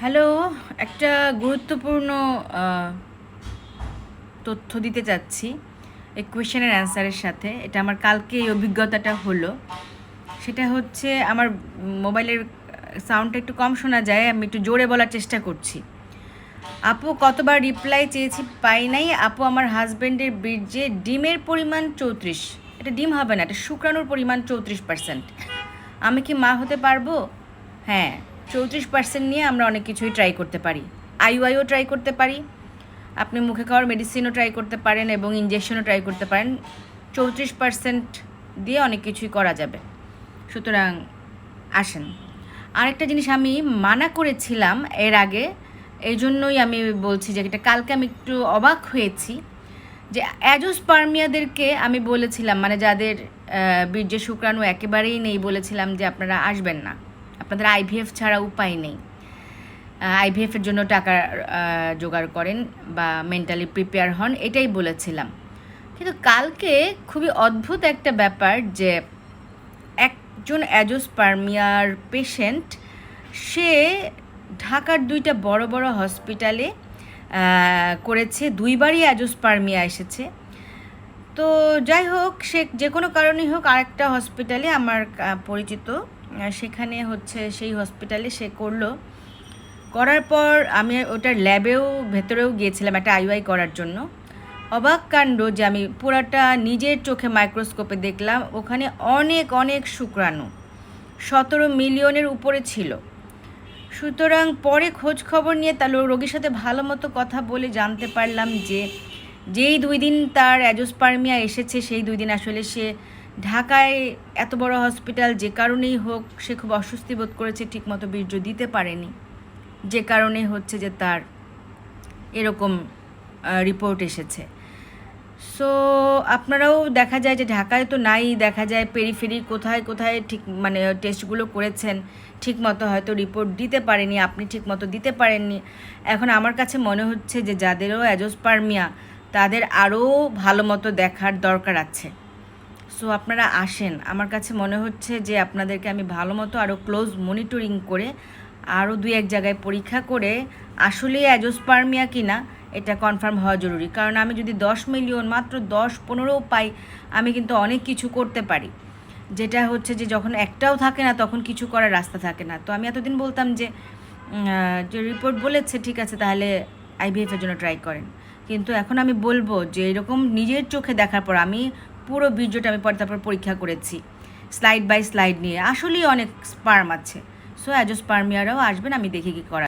Hello, একটা গুরুত্বপূর্ণ তথ্য দিতে চাচ্ছি এই কোয়েশ্চেনের অ্যান্সারের সাথে। এটা আমার কালকে এই অভিজ্ঞতাটা হলো। সেটা হচ্ছে, আমার মোবাইলের সাউন্ডটা একটু কম শোনা যায়, আমি একটু জোরে বলার চেষ্টা করছি। আপু, কতবার রিপ্লাই চেয়েছি পাই নাই? আপু, আমার হাজব্যান্ডের বীর্যে ডিমের পরিমাণ চৌত্রিশ। এটা ডিম হবে না, এটা শুক্রাণুর পরিমাণ চৌত্রিশ পার্সেন্ট আমি কি মা হতে পারব? হ্যাঁ। চৌত্রিশ পার্সেন্ট নিয়ে আমরা অনেক কিছুই ট্রাই করতে পারি। আইওআইও ট্রাই করতে পারি। আপনি মুখে খাওয়ার মেডিসিনও ট্রাই করতে পারেন এবং ইঞ্জেকশনও ট্রাই করতে পারেন। চৌত্রিশ পার্সেন্ট দিয়ে অনেক কিছুই করা যাবে। সুতরাং, আসেন। আরেকটা জিনিস আমি মানা করেছিলাম এর আগে এই জন্যই আমি বলছি যে এটা কালকে আমি একটু অবাক হয়েছি যে অ্যাজোস্পার্মিয়াদেরকে আমি বলেছিলাম মানে যাদের বীর্যে শুক্রাণু একেবারেই নেই বলেছিলাম যে আপনারা আসবেন না। আপনাদের আইভিএফ ছাড়া উপায় নেই। আইভিএফের জন্য টাকা জোগাড় করেন বা মেন্টালি প্রিপেয়ার হন, এটাই বলেছিলাম। কিন্তু কালকে খুবই অদ্ভুত একটা ব্যাপার যে একজন অ্যাজোস্পার্মিয়ার পেশেন্ট সে ঢাকার দুইটা বড় বড় হসপিটালে করেছে, দুইবারই অ্যাজোস্পার্মিয়া এসেছে। তো যাই হোক, সে যে কোনো কারণেই হোক আরেকটা হসপিটালে আমার পরিচিত। সেখানে হচ্ছে সেই হসপিটালে সে করল। করার পর আমি ওটার ল্যাবেও ভেতরেও গিয়েছিলাম একটা আইওআই করার জন্য। অবাক কাণ্ড যে আমি পুরাটা নিজের চোখে মাইক্রোস্কোপে দেখলাম, ওখানে অনেক অনেক শুক্রাণু, সতেরো মিলিয়নের উপরে ছিল। সুতরাং পরে খোঁজ খবর নিয়ে তার রোগীর সাথে ভালো মতো কথা বলে জানতে পারলাম যে, যেই দুই দিন তার অ্যাজোস্পার্মিয়া এসেছে, সেই দুই দিন আসলে সে ঢাকায় এত বড় হসপিটাল যে কারণেই হোক, সে খুব অস্বস্তি বোধ করেছে, ঠিকমতো বীর্য দিতে পারেনি। যে কারণে হচ্ছে যে তার এরকম রিপোর্ট এসেছে। সো, আপনারাও দেখা যায় যে ঢাকায় তো নাই, দেখা যায় পেরিফেরি কোথায় কোথায় ঠিক মানে টেস্টগুলো করেছেন ঠিক মতো হয়তো রিপোর্ট দিতে পারেনি, আপনি ঠিক মতো দিতে পারেননি। এখন আমার কাছে মনে হচ্ছে যে যাদেরও অ্যাজোস্পার্মিয়া, তাদের আরও ভালো মতো দেখার দরকার আছে। সো আপনারা আসেন। আমার কাছে মনে হচ্ছে যে আপনাদেরকে আমি ভালো মতো আরও ক্লোজ মনিটরিং করে আরও দুই এক জায়গায় পরীক্ষা করে আসলে অ্যাজোস্পার্মিয়া কি না এটা কনফার্ম হওয়া জরুরি। কারণ আমি যদি দশ মিলিয়ন মাত্র দশ পনেরোও পাই, আমি কিন্তু অনেক কিছু করতে পারি। যেটা হচ্ছে যে যখন একটাও থাকে না, তখন কিছু করার রাস্তা থাকে না। তো আমি এতদিন বলতাম যে যে রিপোর্ট বলেছে, ঠিক আছে, তাহলে আইভিএফের জন্য ট্রাই করেন। কিন্তু এখন আমি বলব যে এরকম নিজের চোখে দেখার পর আমি পুরো বীর্যটা আমি পরে তারপর পরীক্ষা করেছি। স্লাইড বাই স্লাইড নিয়ে। আসলেই অনেক স্পার্ম আছে। সো অ্যাজোস্পার্মিয়ারাও আসবেন আমি দেখি কী করা